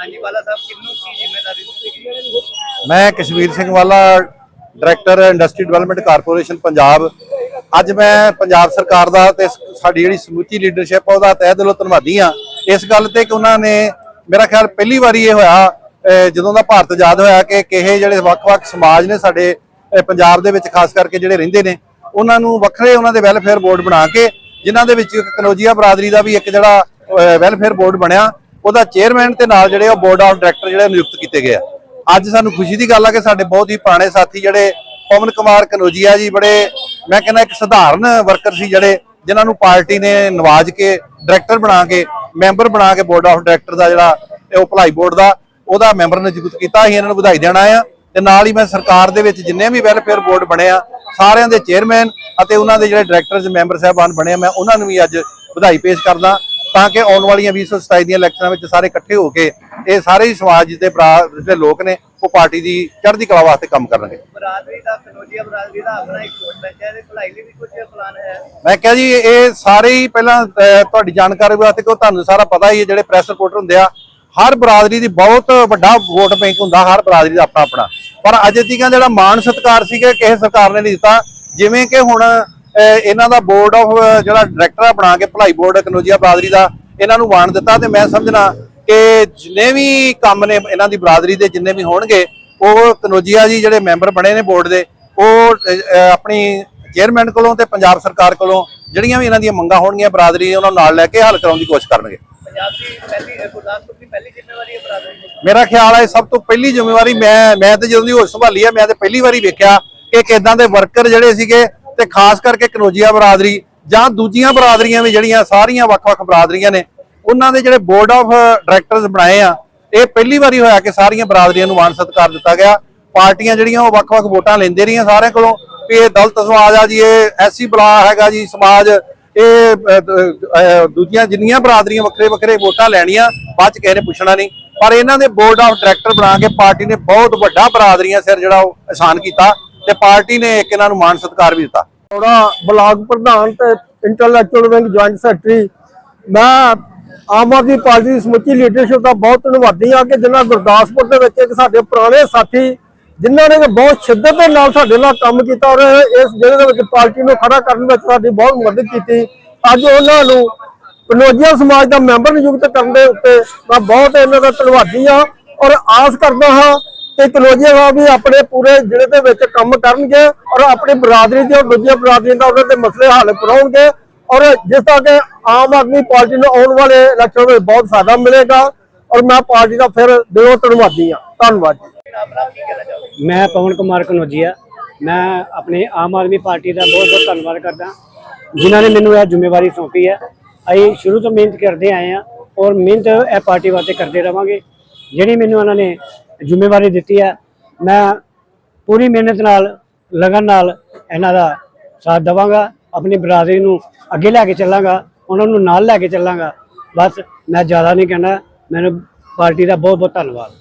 ਹਾਂਜੀ ਬਾਲਾ ਸਾਹਿਬ, ਕਿੰਨੂੰ ਕੀ ਜ਼ਿੰਮੇਵਾਰੀ ਦਿੱਤੀ ਗਈ? ਮੈਂ ਕਸ਼ਮੀਰ ਸਿੰਘ ਵਾਲਾ director industry development corporation Punjab. ਅੱਜ ਮੈਂ ਪੰਜਾਬ ਸਰਕਾਰ ਦਾ ਤੇ ਸਾਡੀ ਜਿਹੜੀ ਸਮੁੱਚੀ ਲੀਡਰਸ਼ਿਪ ਆ, ਉਹਦਾ ਤਹਿ ਦਿਲੋਂ ਧੰਨਵਾਦੀ ਆ ਇਸ ਗੱਲ ਤੇ ਕਿ ਉਹਨਾਂ ਨੇ, ਮੇਰਾ ਖਿਆਲ ਪਹਿਲੀ ਵਾਰੀ ਇਹ ਹੋਇਆ ਜਦੋਂ ਦਾ ਭਾਰਤ ਆਜ਼ਾਦ ਹੋਇਆ ਕਿ ਕਿਹੇ ਜਿਹੜੇ ਵੱਖ-ਵੱਖ ਸਮਾਜ ਨੇ ਸਾਡੇ ਪੰਜਾਬ ਦੇ ਵਿੱਚ, ਖਾਸ ਕਰਕੇ ਜਿਹੜੇ ਰਹਿੰਦੇ ਨੇ, ਉਹਨਾਂ ਨੂੰ ਵੱਖਰੇ ਉਹਨਾਂ ਦੇ ਵੈਲਫੇਅਰ ਬੋਰਡ ਬਣਾ ਕੇ, ਜਿਨ੍ਹਾਂ ਦੇ ਵਿੱਚ ਇੱਕ ਕਨੋਜੀਆ ਬਰਾਦਰੀ ਦਾ ਵੀ ਇੱਕ ਜਿਹੜਾ ਵੈਲਫੇਅਰ ਬੋਰਡ ਬਣਿਆ ਉਹਦਾ ਚੇਅਰਮੈਨ ਤੇ ਨਾਲ ਜਿਹੜੇ ਉਹ ਬੋਰਡ ਆਫ ਡਾਇਰੈਕਟਰ ਜਿਹੜੇ ਨਿਯੁਕਤ ਕੀਤੇ ਗਏ ਆ। ਅੱਜ ਸਾਨੂੰ ਖੁਸ਼ੀ ਦੀ ਗੱਲ ਆ ਕਿ ਸਾਡੇ ਬਹੁਤ ਹੀ ਪੁਰਾਣੇ ਸਾਥੀ ਜਿਹੜੇ ਪਵਨ ਕੁਮਾਰ ਕਨੋਜੀਆ ਜੀ ਬੜੇ, ਮੈਂ ਕਹਿੰਦਾ ਇੱਕ ਸਧਾਰਨ ਵਰਕਰ ਸੀ ਜਿਹੜੇ ਜਿਨ੍ਹਾਂ ਨੂੰ ਪਾਰਟੀ ਨੇ ਨਵਾਜ ਕੇ ਡਾਇਰੈਕਟਰ ਬਣਾ ਕੇ ਮੈਂਬਰ ਬਣਾ ਕੇ ਬੋਰਡ ਆਫ ਡਾਇਰੈਕਟਰ ਦਾ ਜਿਹੜਾ ਉਹ ਭਲਾਈ ਬੋਰਡ ਦਾ, ਉਹਦਾ ਮੈਂਬਰ ਨਿਯੁਕਤ ਕੀਤਾ। ਅਸੀਂ ਇਹਨਾਂ ਨੂੰ ਵਧਾਈ ਦੇਣਾ ਆ ਤੇ ਨਾਲ ਹੀ ਮੈਂ ਸਰਕਾਰ ਦੇ ਵਿੱਚ ਜਿੰਨੇ ਵੀ ਵੈਲਫੇਅਰ ਬੋਰਡ ਬਣੇ ਆ, ਸਾਰਿਆਂ ਦੇ ਚੇਅਰਮੈਨ ਅਤੇ ਉਹਨਾਂ ਦੇ ਜਿਹੜੇ ਡਾਇਰੈਕਟਰਸ ਮੈਂਬਰ ਸਾਹਿਬਾਨ ਬਣੇ ਆ, ਮੈਂ ਉਹਨਾਂ ਨੂੰ ਵੀ ਅੱਜ ਵਧਾਈ ਪੇਸ਼ ਕਰਦਾ। ਤਾਂ ਕਿ ਆਉਣ ਵਾਲੀਆਂ 2027 ਦੀਆਂ ਇਲੈਕਸ਼ਨਾਂ ਵਿੱਚ ਸਾਰੇ ਇਕੱਠੇ ਹੋ ਕੇ ਇਹ ਸਾਰੇ ਹੀ ਸਮਾਜ ਦੇ ਜਿਹੜੇ ਲੋਕ ਨੇ ਉਹ ਪਾਰਟੀ ਦੀ ਚੜ੍ਹਦੀ ਕਲਾ ਵਾਸਤੇ ਕੰਮ ਕਰਨਗੇ। ਬਰਾਦਰੀ ਦਾ ਕਨੋਜੀਆ ਬਰਾਦਰੀ ਦਾ ਆਪਣਾ ਇੱਕ ਵੋਟ ਬੈਂਕ ਹੈ ਇਹਦੇ ਭਲਾਈ ਲਈ ਵੀ ਕੁਝ ਪਲਾਨ ਹੈ? ਮੈਂ ਕਿਹਾ ਜੀ ਇਹ ਸਾਰੇ ਹੀ ਪਹਿਲਾਂ ਤੁਹਾਡੀ ਜਾਣਕਾਰੀ ਵਾਸਤੇ ਕਿ ਤੁਹਾਨੂੰ ਸਾਰਾ ਪਤਾ ਹੀ ਹੈ ਜਿਹੜੇ ਪ੍ਰੈਸ ਰਿਪੋਰਟਰ ਹੁੰਦੇ ਆ ਹਰ ਬਰਾਦਰੀ ਦੀ ਬਹੁਤ ਵੱਡਾ ਵੋਟ ਬੈਂਕ ਹੁੰਦਾ ਹਰ ਬਰਾਦਰੀ ਦਾ ਆਪਣਾ ਆਪਣਾ ਪਰ ਅਜੇ ਤੀਕਾਂ ਜਿਹੜਾ ਮਾਣ ਸਤਕਾਰ ਸੀਗਾ ਕਿਸੇ ਸਰਕਾਰ ਨੇ ਨਹੀਂ ਦਿੱਤਾ। ਜਿਵੇਂ ਕਿ ਹੁਣ ਇਹਨਾਂ ਦਾ ਬੋਰਡ ਆਫ ਜਿਹੜਾ ਡਾਇਰੈਕਟਰ ਆ ਬਣਾ ਕੇ ਭਲਾਈ ਬੋਰਡ ਕਨੋਜੀਆ ਬਰਾਦਰੀ ਦਾ ਇਹਨਾਂ ਨੂੰ ਵਾਣ ਦਿੱਤਾ ਤੇ ਮੈਂ ਸਮਝਣਾ ਕਿ ਜਿੰਨੇ ਵੀ ਕੰਮ ਨੇ ਇਹਨਾਂ ਦੀ ਬਰਾਦਰੀ ਦੇ ਜਿੰਨੇ ਵੀ ਹੋਣਗੇ ਉਹ ਕਨੋਜੀਆ ਜੀ ਜਿਹੜੇ ਮੈਂਬਰ ਬਣੇ ਨੇ ਬੋਰਡ ਦੇ ਉਹ ਆਪਣੀ ਚੇਅਰਮੈਨ ਕੋਲੋਂ ਤੇ ਪੰਜਾਬ ਸਰਕਾਰ ਕੋਲੋਂ ਜਿਹੜੀਆਂ ਵੀ ਇਹਨਾਂ ਦੀਆਂ ਮੰਗਾਂ ਹੋਣਗੀਆਂ ਬਰਾਦਰੀ ਉਹਨਾਂ ਨਾਲ ਲੈ ਕੇ ਹੱਲ ਕਰਾਉਣ ਦੀ ਕੋਸ਼ਿਸ਼ ਕਰਨਗੇ। ਮੇਰਾ ਖਿਆਲ ਹੈ ਸਭ ਤੋਂ ਪਹਿਲੀ ਜ਼ਿੰਮੇਵਾਰੀ ਮੈਂ ਮੈਂ ਤੇ ਜਦੋਂ ਦੀ ਹੋਸ਼ ਸੰਭਾਲੀ ਹੈ ਮੈਂ ਤੇ ਪਹਿਲੀ ਵਾਰੀ ਵੇਖਿਆ ਕਿ ਕਿਦਾਂ ਦੇ ਵਰਕਰ ਜਿਹੜੇ ਸੀਗੇ ਤੇ ਖਾਸ ਕਰਕੇ ਕਨੋਜੀਆ ਬਰਾਦਰੀ ਜਾਂ ਦੂਜੀਆਂ ਬਰਾਦਰੀਆਂ ਵੀ ਜਿਹੜੀਆਂ ਸਾਰੀਆਂ ਵੱਖ-ਵੱਖ ਬਰਾਦਰੀਆਂ ਨੇ, ਉਹਨਾਂ ਦੇ ਜਿਹੜੇ ਬੋਰਡ ਆਫ ਡਾਇਰੈਕਟਰਸ ਬਣਾਏ ਆ, ਇਹ ਪਹਿਲੀ ਵਾਰੀ ਹੋਇਆ ਕਿ ਸਾਰੀਆਂ ਬਰਾਦਰੀਆਂ ਨੂੰ ਮਾਣ ਸਤਿਕਾਰ ਦਿੱਤਾ ਗਿਆ। ਪਾਰਟੀਆਂ ਜਿਹੜੀਆਂ ਉਹ ਵੱਖ-ਵੱਖ ਵੋਟਾਂ ਲੈਂਦੇ ਰਹੀਆਂ ਸਾਰਿਆਂ ਕੋਲੋਂ ਵੀ ਇਹ ਦਲਤ ਸਮਾਜ ਆ ਜੀ, ਇਹ ਐਸੀ ਬਲਾ ਹੈਗਾ ਜੀ ਸਮਾਜ, ਇਹ ਦੂਜੀਆਂ ਜਿੰਨੀਆਂ ਬਰਾਦਰੀਆਂ ਵੱਖਰੇ ਵੱਖਰੇ ਵੋਟਾਂ ਲੈਣੀਆਂ, ਬਾਅਦ ਚ ਕਿਸੇ ਨੇ ਪੁੱਛਣਾ ਨਹੀਂ। ਪਰ ਇਹਨਾਂ ਦੇ ਬੋਰਡ ਆਫ ਡਾਇਰੈਕਟਰ ਬਣਾ ਕੇ ਪਾਰਟੀ ਨੇ ਬਹੁਤ ਵੱਡਾ ਬਰਾਦਰੀਆਂ ਸਿਰ ਜਿਹੜਾ ਉਹ ਆਸਾਨ ਕੀਤਾ ਤੇ ਪਾਰਟੀ ਨੇ ਇੱਕ ਇਹਨਾਂ ਨੂੰ ਮਾਣ ਸਤਿਕਾਰ ਵੀ ਦਿੱਤਾ। ਥੋੜਾ ਬਲਾਕ ਪ੍ਰਧਾਨ ਤੇ ਇੰਟੈਲੈਕਚੁਅਲ ਵਿੰਗ ਜੁਆਇੰਟ ਸੈਕਟਰੀ ਮੈਂ ਆਮ ਆਦਮੀ ਪਾਰਟੀ ਦੀ ਸਮੁੱਚੀ ਲੀਡਰਸ਼ਿਪ ਦਾ ਬਹੁਤ ਧੰਨਵਾਦੀ ਹਾਂ ਕਿ ਜਿਨ੍ਹਾਂ ਗੁਰਦਾਸਪੁਰ ਦੇ ਵਿੱਚ ਇੱਕ ਸਾਡੇ ਪੁਰਾਣੇ ਸਾਥੀ ਜਿਨ੍ਹਾਂ ਨੇ ਬਹੁਤ ਸ਼ਿੱਦਤ ਦੇ ਨਾਲ ਸਾਡੇ ਨਾਲ ਕੰਮ ਕੀਤਾ ਔਰ ਇਸ ਜਗ੍ਹਾ ਦੇ ਵਿੱਚ ਪਾਰਟੀ ਨੂੰ ਖੜਾ ਕਰਨ ਵਿੱਚ ਸਾਡੀ ਬਹੁਤ ਮਦਦ ਕੀਤੀ। ਅੱਜ ਉਹਨਾਂ ਨੂੰ ਕਨੋਜੀਆ ਸਮਾਜ ਦਾ ਮੈਂਬਰ ਨਿਯੁਕਤ ਕਰਨ ਦੇ ਉੱਤੇ ਮੈਂ ਬਹੁਤ ਇਹਨਾਂ ਦਾ ਧੰਨਵਾਦੀ ਹਾਂ ਔਰ ਆਸ ਕਰਦਾ ਹਾਂ ਕਿ ਕਨੋਜੀਆ ਸਾਹਿਬ ਵੀ ਆਪਣੇ ਪੂਰੇ ਜ਼ਿਲ੍ਹੇ ਦੇ ਵਿੱਚ ਕੰਮ ਕਰਨਗੇ ਔਰ ਆਪਣੀ ਬਰਾਦਰੀ ਦੇ ਔਰ ਦੂਜੀਆਂ ਬਰਾਦਰੀਆਂ ਦਾ ਉਹਨਾਂ ਦੇ ਮਸਲੇ ਹੱਲ ਕਰਾਉਣਗੇ ਔਰ ਜਿਸ ਤਰ੍ਹਾਂ ਕਿ ਆਮ ਆਦਮੀ ਪਾਰਟੀ ਨੂੰ ਆਉਣ ਵਾਲੇ ਇਲੈਕਸ਼ਨ ਵਿੱਚ ਬਹੁਤ ਫਾਇਦਾ ਮਿਲੇਗਾ ਔਰ ਮੈਂ ਪਾਰਟੀ ਦਾ ਫਿਰ ਦਿਲੋਂ ਧੰਨਵਾਦੀ ਹਾਂ। ਧੰਨਵਾਦ ਜੀ। ਮੈਂ ਪਵਨ ਕੁਮਾਰ ਕਨੋਜੀਆ। ਮੈਂ ਆਪਣੇ ਆਮ ਆਦਮੀ ਪਾਰਟੀ ਦਾ ਬਹੁਤ ਬਹੁਤ ਧੰਨਵਾਦ ਕਰਦਾ। ਜਿਨ੍ਹਾਂ ਨੇ ਮੈਨੂੰ ਇਹ ਜ਼ਿੰਮੇਵਾਰੀ ਸੌਂਪੀ ਹੈ। ਅਸੀਂ ਸ਼ੁਰੂ ਤੋਂ ਮਿਹਨਤ ਕਰਦੇ ਆਏ ਹਾਂ ਔਰ ਮਿਹਨਤ ਇਹ ਪਾਰਟੀ ਵਾਸਤੇ ਕਰਦੇ ਰਵਾਂਗੇ। ਜਿਹੜੀ ਮੈਨੂੰ ਉਹਨਾਂ ਨੇ ਜ਼ਿੰਮੇਵਾਰੀ ਦਿੱਤੀ ਹੈ। ਮੈਂ ਪੂਰੀ ਮਿਹਨਤ ਨਾਲ, ਲਗਨ ਨਾਲ ਇਹਨਾਂ ਦਾ ਸਾਥ ਦੇਵਾਂਗਾ, ਆਪਣੀ ਬਰਾਦਰੀ ਨੂੰ ਅੱਗੇ ਲੈ ਕੇ ਚੱਲਾਂਗਾ, ਉਹਨਾਂ ਨੂੰ ਨਾਲ ਲੈ ਕੇ ਚੱਲਾਂਗਾ। ਬਸ ਮੈਂ ਜ਼ਿਆਦਾ ਨਹੀਂ ਕਹਿਣਾ, ਮੈਨੂੰ ਪਾਰਟੀ ਦਾ ਬਹੁਤ ਬਹੁਤ ਧੰਨਵਾਦ।